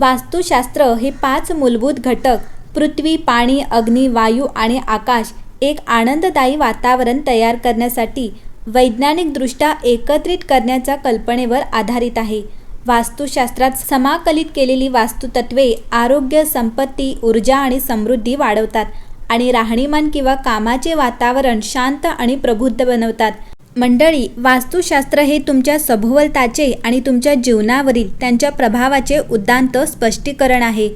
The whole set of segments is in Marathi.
वास्तुशास्त्र हे पाच मूलभूत घटक पृथ्वी पाणी अग्नी वायू आणि आकाश एक आनंददायी वातावरण तयार करण्यासाठी वैज्ञानिकदृष्ट्या एकत्रित करण्याच्या कल्पनेवर आधारित आहे. वास्तुशास्त्रात समाकलित केलेली वास्तुतत्वे आरोग्य संपत्ती ऊर्जा आणि समृद्धी वाढवतात आणि राहणीमान किंवा कामाचे वातावरण शांत आणि प्रबुद्ध बनवतात. मंडळी वास्तुशास्त्र हे तुमच्या सभोवताचे आणि तुमच्या जीवनावरील त्यांच्या प्रभावाचे उद्दांत स्पष्टीकरण आहे.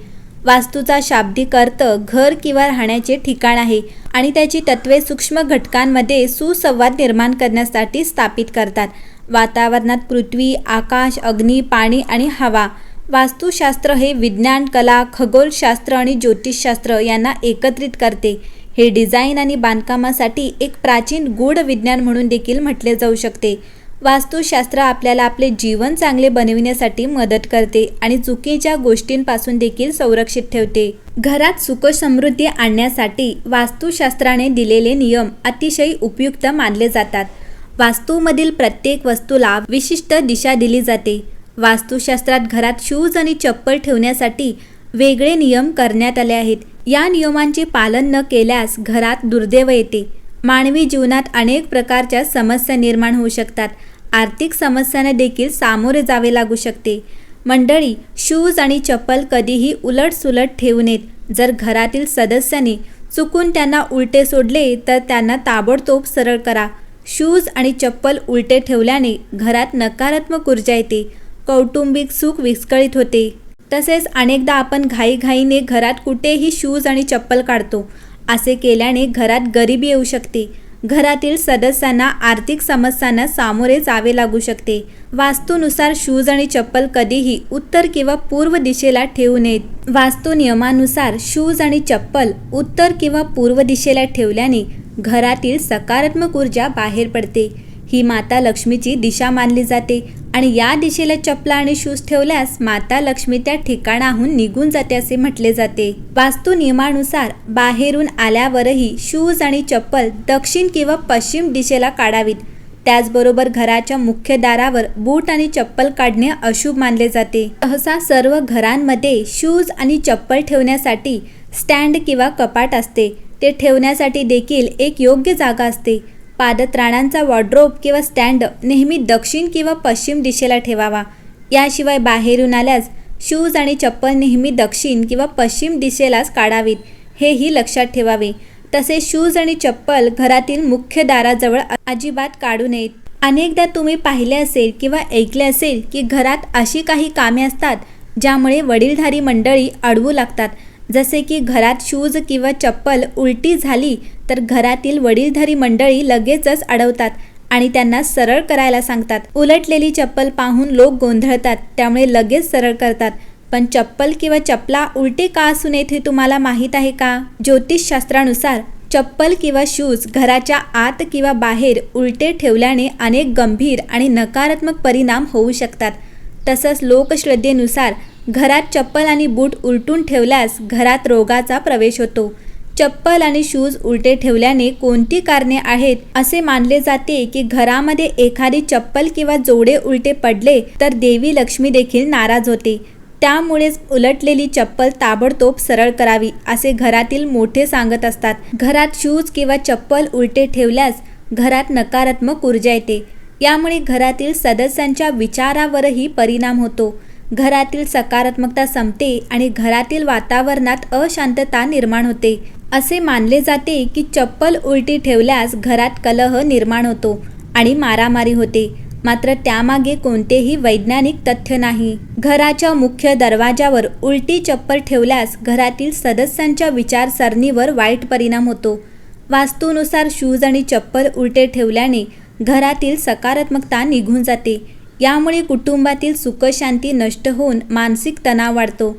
वास्तूचा शाब्दिक अर्थ घर किंवा राहण्याचे ठिकाण आहे आणि त्याची तत्वे सूक्ष्म घटकांमध्ये सुसंवाद निर्माण करण्यासाठी स्थापित करतात. वातावरणात पृथ्वी आकाश अग्नी पाणी आणि हवा. वास्तुशास्त्र हे विज्ञान कला खगोलशास्त्र आणि ज्योतिषशास्त्र यांना एकत्रित करते. हे डिझाईन आणि बांधकामासाठी एक प्राचीन गूढ विज्ञान म्हणून देखील म्हटले जाऊ शकते. वास्तुशास्त्र आपल्याला आपले जीवन चांगले बनविण्यासाठी मदत करते आणि चुकीच्या गोष्टींपासून देखील संरक्षित ठेवते. घरात सुख समृद्धी आणण्यासाठी वास्तुशास्त्राने दिलेले नियम अतिशय उपयुक्त मानले जातात. वास्तूमधील प्रत्येक वस्तूला विशिष्ट दिशा दिली जाते. वास्तुशास्त्रात घरात शूज आणि चप्पल ठेवण्यासाठी वेगळे नियम करण्यात आले आहेत. या नियमांचे पालन न केल्यास घरात दुर्दैव येते. मानवी जीवनात अनेक प्रकारच्या समस्या निर्माण होऊ शकतात. आर्थिक समस्यांना देखील सामोरे जावे लागू शकते. मंडळी शूज आणि चप्पल कधीही उलटसुलट ठेवू नयेत. जर घरातील सदस्याने चुकून त्यांना उलटे सोडले तर त्यांना ताबडतोब सरळ करा. शूज आणि चप्पल उलटे ठेवल्याने घरात नकारात्मक ऊर्जा येते. कौटुंबिक सुख विस्कळीत होते. तसेच अनेकदा आपण घाईघाईने घरात कुठेही शूज आणि चप्पल काढतो. असे केल्याने घरात गरिबी येऊ शकते. घरातील सदस्यांना आर्थिक समस्यांना सामोरे जावे लागू शकते. वास्तूनुसार शूज आणि चप्पल कधीही उत्तर किंवा पूर्व दिशेला ठेवू नयेत. वास्तू नियमानुसार शूज आणि चप्पल उत्तर किंवा पूर्व दिशेला ठेवल्याने घरातील सकारात्मक ऊर्जा बाहेर पडते. ही माता लक्ष्मीची दिशा मानली जाते. आणि या दिशेला चपला आणि शूज ठेवल्यास माता लक्ष्मी त्या ठिकाणाहून निघून जाते असे म्हटले जाते. वास्तू नियमानुसार बाहेरून आल्यावरही शूज आणि चप्पल दक्षिण किंवा पश्चिम दिशेला काढावीत. त्याचबरोबर घराच्या मुख्य दारावर बूट आणि चप्पल काढणे अशुभ मानले जाते. सहसा सर्व घरांमध्ये शूज आणि चप्पल ठेवण्यासाठी स्टँड किंवा कपाट असते. ते ठेवण्यासाठी देखील एक योग्य जागा असते. पादत्राणांचा वॉर्ड्रोब किंवा स्टँड नेहमी दक्षिण किंवा पश्चिम दिशेला ठेवावा. याशिवाय बाहेरून आल्यास शूज आणि चप्पल नेहमी दक्षिण किंवा पश्चिम दिशेलाच काढावीत हेही लक्षात ठेवावे. तसेच शूज आणि चप्पल घरातील मुख्य दाराजवळ अजिबात काढू नयेत. अनेकदा तुम्ही पाहिले असेल किंवा ऐकले असेल की घरात अशी काही कामे असतात ज्यामुळे वडीलधारी मंडळी अडवू लागतात. जसे की घरात शूज किंवा चप्पल उलटी झाली तर घरातील वडीलधारी मंडळी लगेचच अडवतात आणि त्यांना सरळ करायला सांगतात. उलटलेली चप्पल पाहून लोक गोंधळतात त्यामुळे लगेच सरळ करतात. पण चप्पल किंवा चपला उलटी का असू नयेत हे तुम्हाला माहीत आहे का? ज्योतिषशास्त्रानुसार चप्पल किंवा शूज घराच्या आत किंवा बाहेर उलटे ठेवल्याने अनेक गंभीर आणि नकारात्मक परिणाम होऊ शकतात. तसंच लोकश्रद्धेनुसार घरात चप्पल आणि बूट उलटून ठेवल्यास घरात रोगाचा प्रवेश होतो. चप्पल आणि शूज उलटे ठेवल्याने कोणती कारणे आहेत असे मानले जाते की घरामध्ये एखादी चप्पल किंवा जोडे उलटे पडले तर देवी लक्ष्मी देखील नाराज होते. त्यामुळेच उलटलेली चप्पल ताबडतोब सरळ करावी असे घरातील मोठे सांगत असतात. घरात शूज किंवा चप्पल उलटे ठेवल्यास घरात नकारात्मक ऊर्जा येते. यामुळे घरातील सदस्यांच्या विचारावरही परिणाम होतो. घरातील सकारात्मकता संपते आणि घरातील वातावरणात अशांतता निर्माण होते. असे मानले जाते की चप्पल उलटी ठेवल्यास घरात कलह निर्माण होतो आणि मारामारी होते. मात्र त्यामागे कोणतेही वैज्ञानिक तथ्य नाही. घराच्या मुख्य दरवाजावर उलटी चप्पल ठेवल्यास घरातील सदस्यांच्या विचारसरणीवर वाईट परिणाम होतो. वास्तूनुसार शूज आणि चप्पल उलटे ठेवल्याने घरातील सकारात्मकता निघून जाते. यामुळे कुटुंबातील सुखशांती नष्ट होऊन मानसिक तणाव वाढतो.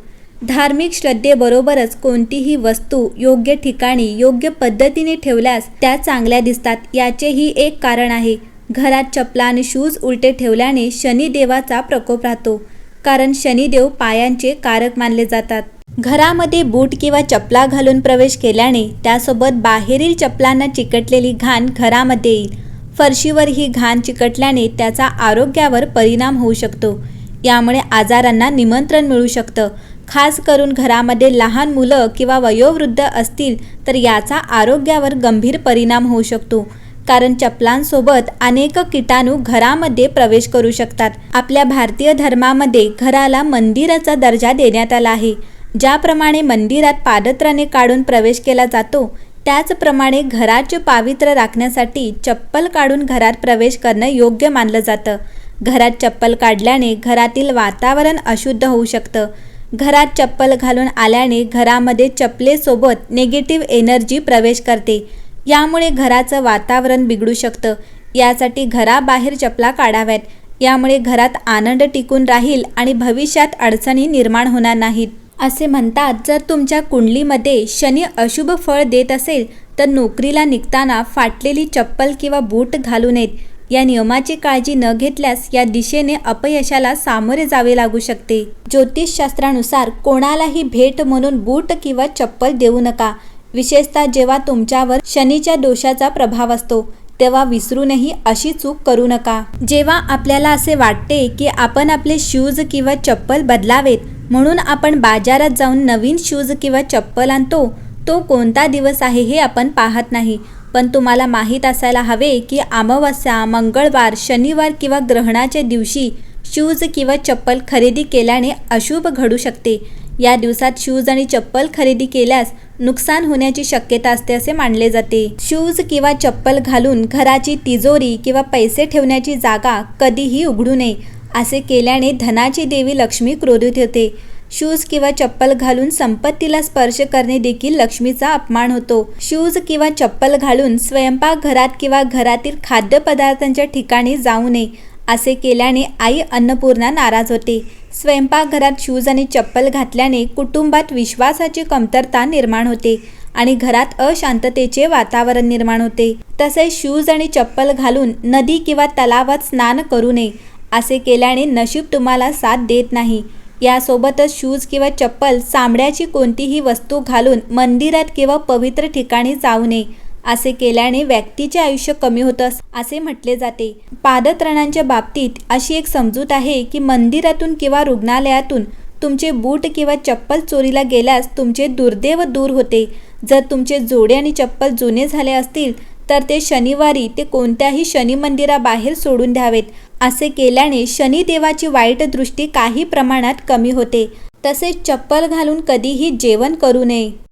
धार्मिक श्रद्धेबरोबरच कोणतीही वस्तू योग्य ठिकाणी योग्य पद्धतीने ठेवल्यास त्या चांगल्या दिसतात याचेही एक कारण आहे. घरात चपला आणि शूज उलटे ठेवल्याने शनिदेवाचा प्रकोप राहतो कारण शनिदेव पायांचे कारक मानले जातात. घरामध्ये बूट किंवा चपला घालून प्रवेश केल्याने त्यासोबत बाहेरील चपलांना चिकटलेली घाण घरामध्ये येईल. फरशीवर ही घाण चिकटल्याने त्याचा आरोग्यावर परिणाम होऊ शकतो. यामुळे आजारांना निमंत्रण मिळू शकतं. खास करून घरामध्ये लहान मुलं किंवा वयोवृद्ध असतील तर याचा आरोग्यावर गंभीर परिणाम होऊ शकतो. कारण चपलांसोबत अनेक किटाणू घरामध्ये प्रवेश करू शकतात. आपल्या भारतीय धर्मामध्ये घराला मंदिराचा दर्जा देण्यात आला आहे. ज्याप्रमाणे मंदिरात पादत्राने काढून प्रवेश केला जातो त्याचप्रमाणे घराचे पावित्र्य राखण्यासाठी चप्पल काढून घरात प्रवेश करणं योग्य मानलं जातं. घरात चप्पल काढल्याने घरातील वातावरण अशुद्ध होऊ शकतं. घरात चप्पल घालून आल्याने घरामध्ये चपलेसोबत निगेटिव्ह एनर्जी प्रवेश करते. यामुळे घराचं वातावरण बिघडू शकतं. यासाठी घराबाहेर चपला काढाव्यात. यामुळे घरात आनंद टिकून राहील आणि भविष्यात अडचणी निर्माण होणार नाहीत. असे म्हणतात जर तुमच्या कुंडलीमध्ये शनी अशुभ फळ देत असेल तर नोकरीला निघताना फाटलेली चप्पल किंवा बूट घालू नयेत या नियमाची काळजी न घेतल्यास या दिशेने अपयशाला सामोरे जावे लागू शकते. ज्योतिषशास्त्रानुसार कोणालाही भेट म्हणून बूट किंवा चप्पल देऊ नका. विशेषतः जेव्हा तुमच्यावर शनीच्या दोषाचा प्रभाव असतो तेव्हा विसरूनही अशी चूक करू नका. जेव्हा आपल्याला असे वाटते की आपण आपले शूज किंवा चप्पल बदलावेत म्हणून आपण बाजारात जाऊन नवीन शूज किंवा चप्पल आणतो तो कोणता दिवस आहे हे आपण पाहत नाही. पण तुम्हाला माहीत असायला हवे की अमावस्या मंगळवार शनिवार किंवा ग्रहणाच्या दिवशी शूज किंवा चप्पल खरेदी केल्याने अशुभ घडू शकते. या दिवसात शूज आणि चप्पल खरेदी केल्यास नुकसान होण्याची शक्यता असते असे मानले जाते. शूज किंवा चप्पल घालून घराची तिजोरी किंवा पैसे ठेवण्याची जागा कधीही उघडू नये. असे केल्याने धनाची देवी लक्ष्मी क्रोधित होते. शूज किंवा चप्पल घालून संपत्तीला स्पर्श करणे देखील लक्ष्मीचा अपमान होतो. शूज किंवा चप्पल घालून स्वयंपाक घरात किंवा घरातील खाद्यपदार्थांच्या ठिकाणी जाऊ नये असे केल्याने आई अन्नपूर्णा नाराज होते. स्वयंपाकघरात शूज आणि चप्पल घातल्याने कुटुंबात विश्वासाची कमतरता निर्माण होते आणि घरात अशांततेचे वातावरण निर्माण होते. तसेच शूज आणि चप्पल घालून नदी किंवा तलावात स्नान करू नये असे केल्याने नशीब तुम्हाला साथ देत नाही. यासोबतच शूज किंवा चप्पल चामड्याची कोणतीही वस्तू घालून मंदिरात किंवा पवित्र ठिकाणी जाऊ नये असे केल्याने व्यक्तीचे आयुष्य कमी होतं असे म्हटले जाते. पादत्रणांच्या बाबतीत अशी एक समजूत आहे की मंदिरातून किंवा रुग्णालयातून तुमचे बूट किंवा चप्पल चोरीला गेल्यास तुमचे दुर्दैव दूर होते. जर तुमचे जोडे आणि चप्पल जुने झाले असतील तर ते शनिवारी ते कोणत्याही शनी मंदिराबाहेर सोडून द्यावेत असे केल्याने शनिदेवाची वाईट दृष्टी काही प्रमाणात कमी होते. तसेच चप्पल घालून कधीही जेवण करू नये.